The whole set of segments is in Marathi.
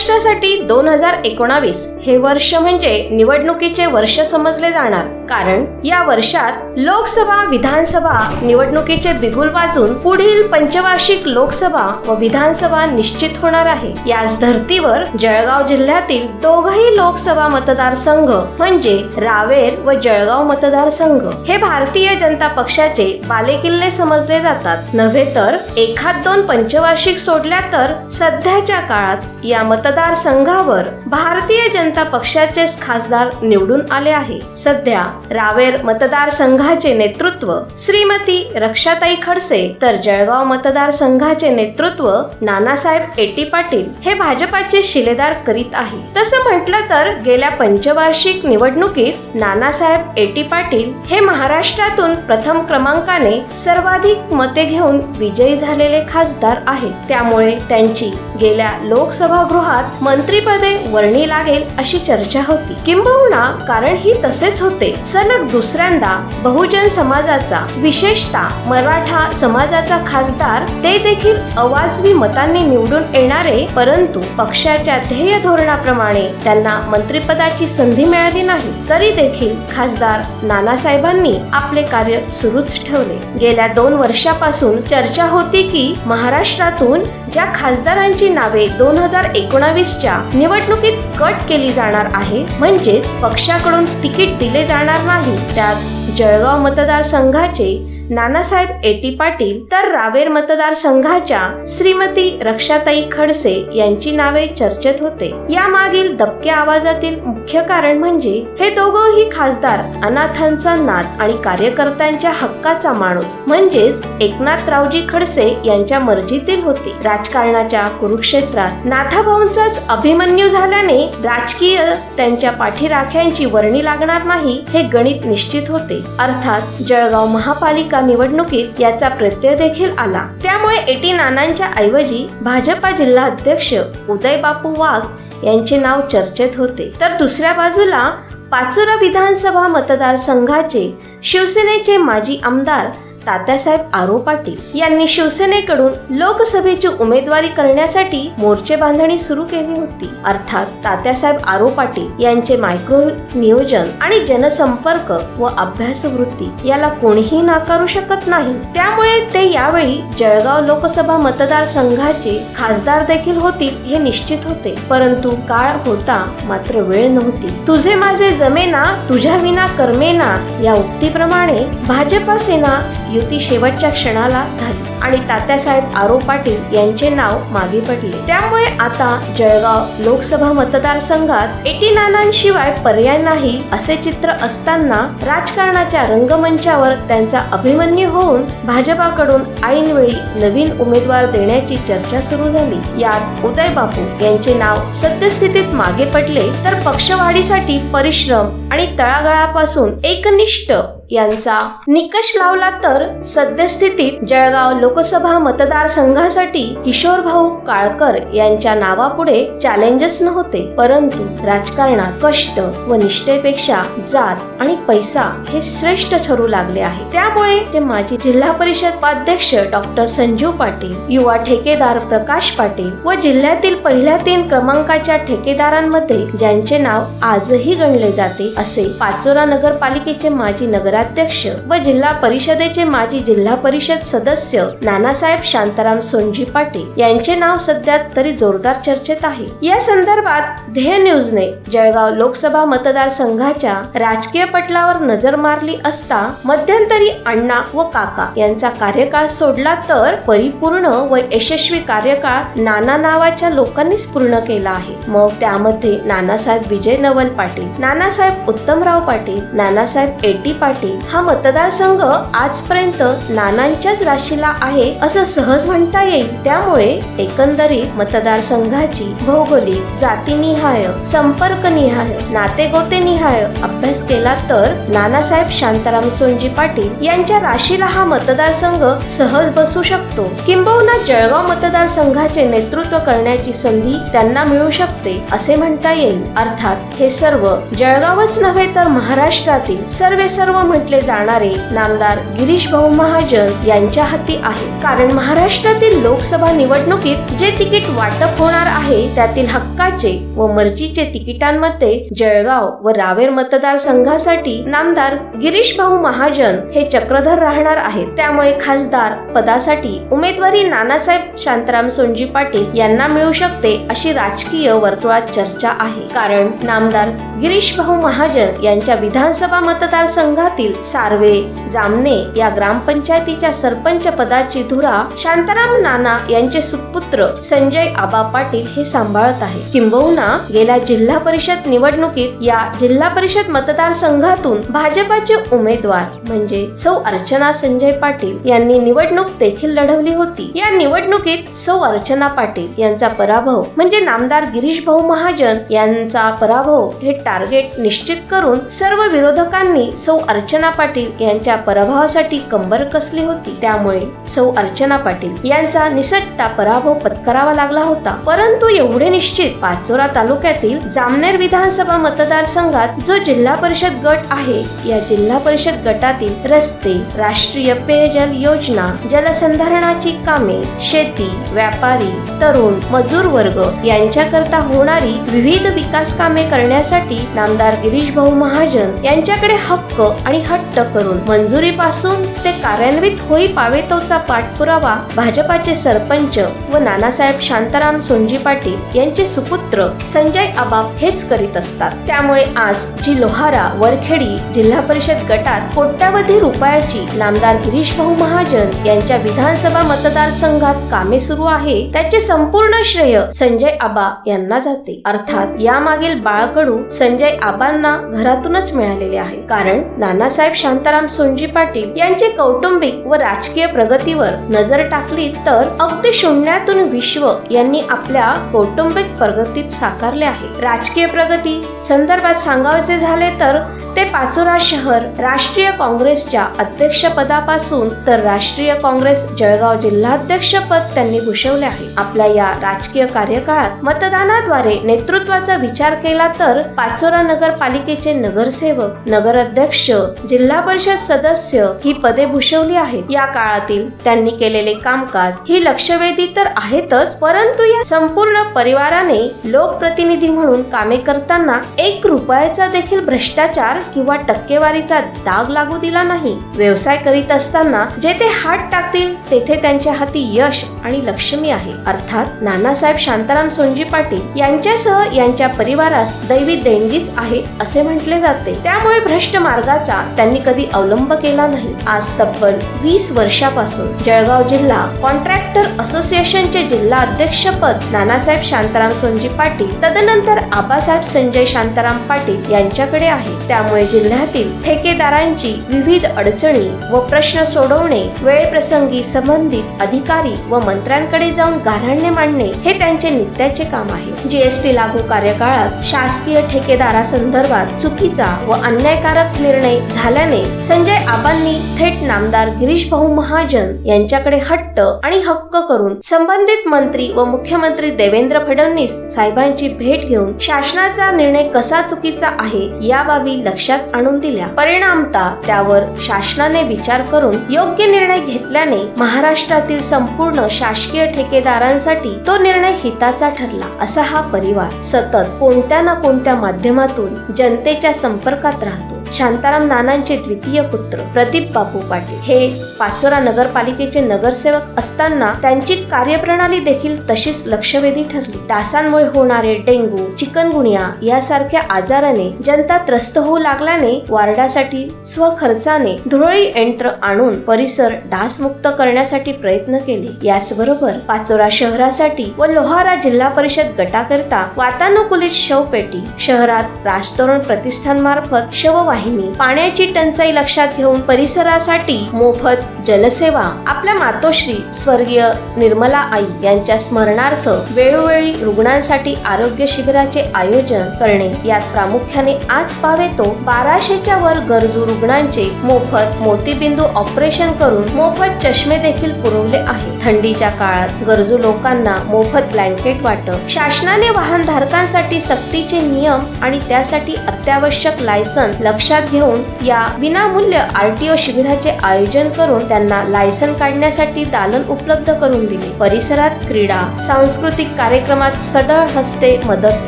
महाराष्ट्रासाठी दोन हजार एकोणावीस. हे वर्ष म्हणजे निवडणुकीचे वर्ष समजले जाणार. कारण या वर्षात लोकसभा विधानसभा निवडणुकीचे बिगुल वाजून पुढील पंचवार्षिक लोकसभा व विधानसभा निश्चित होणार आहे. याच धर्तीवर जळगाव जिल्ह्यातील दोघही लोकसभा मतदारसंघ म्हणजे रावेर व जळगाव मतदारसंघ हे भारतीय जनता पक्षाचे बालेकिल्ले समजले जातात. नव्हे तर एखाद दोन पंचवार्षिक सोडल्या तर सध्याच्या काळात या मतदारसंघावर भारतीय जनता पक्षाचेच खासदार निवडून आले आहे. सध्या रावेर मतदारसंघाचे नेतृत्व श्रीमती रक्षाताई खडसे तर जळगाव मतदारसंघाचे नेतृत्व नानासाहेब एटी पाटील हे भाजपाचे शिलेदार करीत आहे. तसं म्हटलं तर गेल्या पंचवार्षिक निवडणुकीत नानासाहेब एटी पाटील हे महाराष्ट्रातून प्रथम क्रमांकाने सर्वाधिक मते घेऊन विजयी झालेले खासदार आहेत. त्यामुळे त्यांची गेल्या लोकसभागृहात मंत्रीपदे वर्णी लागेल अशी चर्चा होती. किंबहुना कारण ही तसेच होते. सलग दुसऱ्यांदा बहुजन समाजाचा विशेषतः मराठा समाजाचा खासदार ते देखील अवाजवी मतांनी निवडून येणारे परंतु पक्षाच्या ध्येय धोरणाप्रमाणे त्यांना मंत्रिपदाची संधी मिळाली नाही. तरी देखील खासदार नानासाहेबांनी आपले कार्य सुरूच ठेवले. गेल्या दोन वर्षापासून चर्चा होती की महाराष्ट्रातून ज्या खासदारांची नावे दोन हजार एकोणावीसच्या निवडणुकीत कट केली जाणार आहे. म्हणजेच पक्षाकडून तिकीट दिले जाणार नाही. त्यात जळगाव मतदारसंघाचे नानासाहेब एटी पाटील तर रावेर मतदारसंघाच्या श्रीमती रक्षाताई खडसे यांची नावे चर्चेत होते. यामागील दबक्या आवाजातील मुख्य कारण म्हणजे हे दोघंही खासदार अनाथांचा नाथ आणि कार्यकर्त्यांच्या हक्काचा माणूस. म्हणजेच एकनाथरावजी खडसे यांच्या मर्जीतील होते. राजकारणाच्या कुरुक्षेत्रात नाथाभाऊंचाच अभिमन्यू झाल्याने राजकीय त्यांच्या पाठीराख्यांची वर्णी लागणार नाही हे गणित निश्चित होते. अर्थात जळगाव महापालिका निवडणुकीत याचा प्रत्यय देखील आला. त्यामुळे एटी नानांच्या ऐवजी भाजपा जिल्हा अध्यक्ष उदय बापू वाघ यांचे नाव चर्चेत होते. तर दुसऱ्या बाजूला पाचोरा विधानसभा मतदारसंघाचे शिवसेनेचे माजी आमदार तात्यासाहेब आरो पाटील यांनी शिवसेनेकडून लोकसभेची उमेदवारी करण्यासाठी मोर्चे बांधणी सुरू केली होती. अर्थात तात्यासाहेब आरो पाटील यांचे मायक्रो नियोजन आणि जनसंपर्क व अभ्यास वृत्ती याला कोणीही नाकारू शकत नाही. त्यामुळे ते यावेळी जळगाव लोकसभा मतदारसंघाचे खासदार देखील होतील हे निश्चित होते. परंतु काळ होता मात्र वेळ नव्हती. तुझे माझे जमेना तुझ्या विना कर्मेना या उक्तीप्रमाणे भाजपा सेना युती शेवटच्या क्षणाला झाली. आणि तात्यासाहेब आरो पाटील यांचे नाव मागे पडले. त्यामुळे आता जळगाव लोकसभा मतदारसंघात एटी नानांशिवाय पर्याय नाही असे चित्र असताना राजकारणाच्या रंगमंचावर त्यांचा अभिमन्यू होऊन भाजपाकडून ऐनवेळी नवीन उमेदवार देण्याची चर्चा सुरू झाली. यात उदय बापू यांचे नाव सद्यस्थितीत मागे पडले तर पक्षवाढीसाठी परिश्रम आणि तळागाळापासून एकनिष्ठ यांचा निकष लावला तर सद्यस्थितीत जळगाव लोक लोकसभा मतदारसंघासाठी किशोरभाऊ काळकर यांच्या नावापुढे चॅलेंजेस नव्हते परंतु राजकारणात कष्ट व निष्ठेपेक्षा जात आणि पैसा हे श्रेष्ठ ठरू लागले आहे. त्यामुळे ते माजी जिल्हा परिषद उपाध्यक्ष डॉक्टर संजू पाटील युवा ठेकेदार प्रकाश पाटील व जिल्ह्यातील पहिल्या तीन क्रमांकाच्या ठेकेदारांमध्ये ज्यांचे नाव आजही गणले जाते असे पाचोरा नगरपालिकेचे माजी नगराध्यक्ष व जिल्हा परिषदेचे माजी जिल्हा परिषद सदस्य नानासाहेब शांताराम सोनजी पाटील यांचे नाव सध्या तरी जोरदार चर्चेत आहे. या संदर्भात ध्येय न्यूजने जळगाव लोकसभा मतदारसंघाच्या राजकीय पटलावर नजर मारली असता मध्यंतरी अण्णा व काका यांचा कार्यकाळ सोडला तर परिपूर्ण व यशस्वी कार्यकाळ नाना नावाच्या लोकांनीच पूर्ण केला आहे. मग त्यामध्ये नानासाहेब विजय नवल पाटील नानासाहेब उत्तमराव पाटील नानासाहेब एटी पाटील हा मतदारसंघ आजपर्यंत नानांच्याच राशीला आहे आहे असं सहज म्हणता येईल. त्यामुळे एकंदरीत मतदारसंघाची भौगोलिक जातीनिहाय संपर्कनिहाय नातेगोतेनिहाय अभ्यास केला तर नानासाहेब शांताराम सोनजी पाटील यांच्या राशीला हा मतदारसंघ सहज बसू शकतो. किंबहुना जळगाव मतदारसंघाचे नेतृत्व करण्याची संधी त्यांना मिळू शकते असे म्हणता येईल. अर्थात हे सर्व जळगावच नव्हे तर महाराष्ट्रातील सर्वे सर्व म्हटले जाणारे नामदार गिरीश भाऊ महाजन यांच्या हाती आहे. आहे कारण महाराष्ट्रातील लोकसभा निवडणुकीत जे तिकीट वाटप होणार आहे त्यातील हक्काचे व मर्जीचे तिकिटांमध्ये जळगाव व रावेर मतदारसंघासाठी नामदार गिरीश भाऊ महाजन हे चक्रधर राहणार आहेत. त्यामुळे खासदार पदासाठी उमेदवारी नानासाहेब शांताराम सोनजी पाटील यांना मिळू शकते अशी राजकीय वर्तुळात चर्चा आहे. कारण नामदार गिरीश भाऊ महाजन यांच्या विधानसभा मतदारसंघातील सार्वे जामने या ग्रामपंचायतीच्या सरपंच पदाची धुरा शांताराम नाना यांचे सुपुत्र संजय आबा पाटील हे सांभाळत आहे किंबहुना गेल्या जिल्हा परिषद निवडणुकीत या जिल्हा परिषद मतदारसंघातून भाजपाचे उमेदवार म्हणजे सौ अर्चना संजय पाटील यांनी निवडणूक देखील लढवली होती. या निवडणुकीत सौ अर्चना पाटील यांचा पराभव म्हणजे नामदार गिरीश भाऊ महाजन यांचा पराभव हे टार्गेट निश्चित करून सर्व विरोधकांनी सौ अर्चना पाटील यांच्या पराभवासाठी कंबर कसली होती. त्यामुळे सौ अर्चना पाटील यांचा निसटता पराभव पत्करावा लागला होता. परंतु एवढे निश्चित पाचोरा तालुक्यातील जामनेर विधानसभा मतदारसंघात जो जिल्हा परिषद गट आहे या जिल्हा परिषद गटातील रस्ते राष्ट्रीय पेयजल योजना जलसंधारणाची कामे शेती व्यापारी तरुण मजूर वर्ग यांच्याकरता होणारी विविध विकास कामे करण्यासाठी नामदार गिरीश भाऊ महाजन यांच्याकडे हक्क आणि हट्ट करून मंजुरीपासून ते कार्यान्वित होई पावेतोचा पाठपुरावा भाजपाचे सरपंच व नानासाहेब शांताराम सोनजी पाटील यांचे सुपुत्र संजय आबाब हेच करीत असतात. त्यामुळे आज जी लोहारा वरखेडी जिल्हा परिषद गटात कोट्यावधी रुपयाची नामदार गिरीश भाऊ महाजन यांच्या विधानसभा मतदारसंघात कामे सुरू आहे त्याचे संपूर्ण श्रेय संजय आबा यांना जाते. अर्थात यामागील बाळकडू संजय आबांना घरातूनच मिळालेले आहे. कारण नानासाहेब शांताराम सोनजी पाटील यांचे कौटुंबिक व राजकीय प्रगती प्रगतीवर नजर टाकली तर अगदी शून्यातून विश्व यांनी आपल्या कौटुंबिक प्रगतीत साकारले आहे. राजकीय प्रगती संदर्भात सांगायचे झाले तर ते पाचोरा शहर राष्ट्रीय काँग्रेसच्या अध्यक्षपदापासून तर राष्ट्रीय काँग्रेस जळगाव जिल्हाध्यक्षपद त्यांनी भूषवले आहे. आपल्या या राजकीय कार्यकाळात मतदानाद्वारे नेतृत्वाचा विचार केला तर पाचोरा नगरपालिकेचे नगरसेवक नगराध्यक्ष जिल्हा परिषद सदस्य ही पदे भूषवली आहेत. या काळातील त्यांनी केलेले कामकाज ही लक्षवेधी तर आहेतच परंतु या संपूर्ण परिवाराने लोकप्रतिनिधी म्हणून कामे करताना एक रुपयाचा देखील भ्रष्टाचार किंवा टक्केवारीचा दाग लागू दिला नाही. व्यवसाय करीत असताना जेथे हात टाकतील तेथे त्यांच्या हाती यश आणि लक्ष्मी आहे. अर्थात नानासाहेब शांताराम सोनजी पाटील यांच्यासह यांच्या परिवारास दैवी देणगीच आहे असे म्हटले जाते. त्यामुळे भ्रष्ट मार्गाचा त्यांनी कधी अवलंब केला नाही. आज तब्बल वीस वर्षापासून जळगाव जिल्हा कॉन्ट्रॅक्टर असोसिएशनचे जिल्हा अध्यक्षपद नानासाहेब शांताराम सोनजी पाटील तदनंतर आबासाहेब संजय शांताराम पाटील यांच्याकडे आहे. त्यामुळे जिल्ह्यातील ठेकेदारांची विविध अडचणी व प्रश्न सोडवणे वेळप्रसंगी संबंधित अधिकारी व मंत्र्यांकडे जाऊन गाऱ्हाणे मांडणे हे त्यांचे नित्याचे काम आहे. जीएसटी लागू कार्यकाळात शासकीय ठेकेदारासंदर्भात चुकीचा व अन्यायकारक निर्णय झाल्याने संजय आबांनी थेट नामदार गिरीश भाऊ महाजन यांच्याकडे हट्ट आणि हक्क करून संबंधित मंत्री व मुख्यमंत्री देवेंद्र फडणवीस साहेबांची भेट घेऊन शासनाचा निर्णय कसा चुकीचा आहे या बाबी लक्षात आणून दिल्या. परिणामता त्यावर शासनाने विचार करून योग्य निर्णय घेतल्याने महाराष्ट्रातील संपूर्ण शासकीय ठेकेदारांसाठी तो निर्णय हिताचा ठरला असा हा परिवार सतत कोणत्या ना कोणत्या माध्यमातून जनतेच्या संपर्कात राहतो. शांताराम नानांचे द्वितीय पुत्र प्रदीप बापू पाटील. हे पाचोरा नगरपालिकेचे नगरसेवक असताना त्यांची कार्यप्रणाली देखील तशीच लक्षवेधी ठरली. डासांमुळे होणारे डेंगू चिकनगुनिया यासारख्या आजाराने जनता त्रस्त होऊ लागल्याने वार्डासाठी स्वखर्चाने धुरळी यंत्र आणून परिसर डासमुक्त करण्यासाठी प्रयत्न केले. याचबरोबर पाचोरा शहरासाठी व लोहारा जिल्हा परिषद गटाकरिता वातानुकूलित शवपेटी शहरात राजतोरण प्रतिष्ठानमार्फत शववाहिनी पाण्याची टंचाई लक्षात घेऊन परिसरासाठी मोफत जलसेवा. आपल्या मातोश्री स्वर्गीय निर्मला आई यांच्या स्मरणार्थ वेळोवेळी रुग्णांसाठी आरोग्य शिबिराचे आयोजन करणे. यात प्रामुख्याने आज पावेतो बाराशेच्या वर गरजू रुग्णांचे मोफत मोतीबिंदू ऑपरेशन करून मोफत चष्मे देखील पुरवले आहे थंडीच्या काळात गरजू लोकांना मोफत ब्लँकेट वाटप. शासनाने वाहन धारकांसाठी सक्तीचे नियम आणि त्यासाठी अत्यावश्यक लायसन लक्ष लक्षात घेऊन या विनामूल्य आरटीओ शिबिराचे आयोजन करून त्यांना लायसन काढण्यासाठी दालन उपलब्ध करून दिले. परिसरात क्रीडा सांस्कृतिक कार्यक्रमात सढळ हस्ते मदत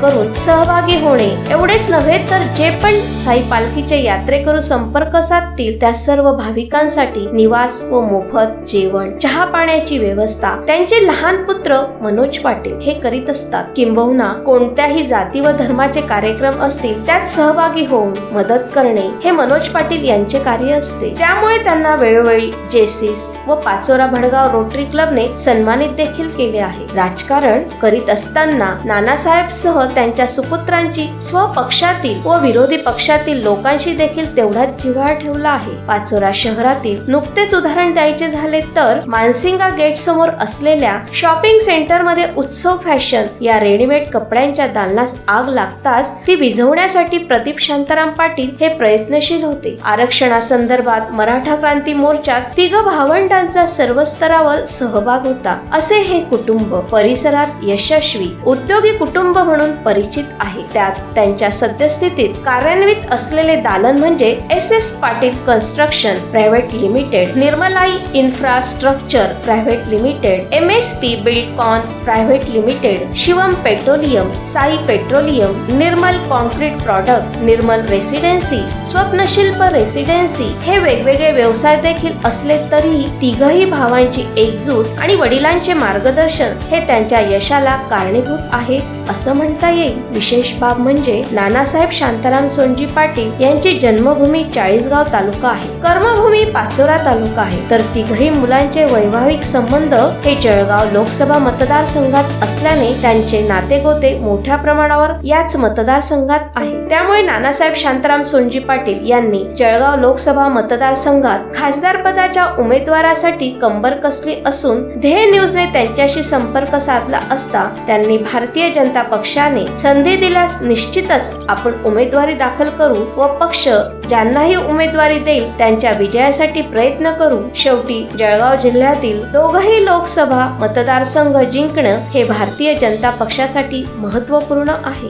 करून सहभागी होणे. एवढेच नव्हे तर जे पण साई पालखीचे यात्रेकरू संपर्क साधतील त्या सर्व भाविकांसाठी निवास व मोफत जेवण चहा पाण्याची व्यवस्था त्यांचे लहान पुत्र मनोज पाटील हे करीत असतात. किंबहुना कोणत्याही जाती व धर्माचे कार्यक्रम असतील त्यात सहभागी होऊन मदत करणे हे मनोज पाटील यांचे कार्य असते. त्यामुळे त्यांना वेळोवेळी जेसीस व पाचोरा भडगाव रोटरी क्लबने सन्मानित देखील केले आहे. राजकारण करीत असताना नानासाहेब सह त्यांच्या सुपुत्रांची स्वपक्षातील व विरोधी पक्षातील लोकांशी देखील तेवढाच जिव्हाळा ठेवला आहे. पाचोरा शहरातील नुकतेच उदाहरण द्यायचे झाले तर मानसिंगा गेट समोर असलेल्या शॉपिंग सेंटरमध्ये उत्सव फॅशन या रेडीमेड कपड्यांच्या दालनास आग लागताच ती विझवण्यासाठी प्रदीप शांताराम पाटील हे प्रयत्नशील होते. आरक्षणासंदर्भात मराठा क्रांती मोर्चात तिघ भावंडांचा सर्व स्तरावर सहभाग होता. असे हे कुटुंब परिसरात यशस्वी उद्योगी कुटुंब म्हणून परिचित आहे. त्यात त्यांच्या सद्यस्थितीत कार्यान्वित असलेले दालन म्हणजे S S Patil construction private limited निर्मलाई infrastructure private limited M S P Buildcon private limited Shivam petroleum Sai petroleum Nirmal concrete product Nirmal residency Swapnashilp residency हे वेगवेगळे व्यवसाय देखील असले तरीही तिघही भावांची एकजूट आणि वडिलांचे मार्गदर्शन हे त्यांच्या यशाला कारणीभूत आहे. असं म्हणता येईल. विशेष बाब म्हणजे नानासाहेब शांताराम सोनजी पाटील यांची जन्मभूमी चाळीसगाव तालुका आहे. कर्मभूमी पाचोरा तालुका आहे. तर तिघही मुलांचे वैवाहिक संबंध हे जळगाव लोकसभा मतदारसंघात असल्याने त्यांचे नातेगोते मोठ्या प्रमाणावर याच मतदारसंघात आहे. त्यामुळे नानासाहेब शांताराम सोनजी पाटील यांनी जळगाव लोकसभा मतदारसंघात खासदार पदाच्या उमेदवारासाठी कंबर कसली असून ध्येय न्यूजने त्यांच्याशी संपर्क साधला असता त्यांनी भारतीय जनता पक्षाने संधी दिल्यास निश्चितच आपण उमेदवारी दाखल करू व पक्ष ज्यांनाही उमेदवारी देईल त्यांच्या विजयासाठी प्रयत्न करू. शेवटी जळगाव जिल्ह्यातील दोघही लोकसभा मतदारसंघ जिंकणं हे भारतीय जनता पक्षासाठी महत्त्वपूर्ण आहे.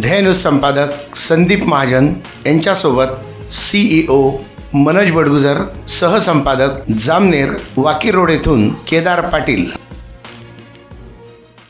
ध्येयन्यूज संपादक संदीप महाजन यांच्यासोबत सीईओ मनोज बडगुजर सहसंपादक जामनेर वाकी रोड येथून केदार पाटील.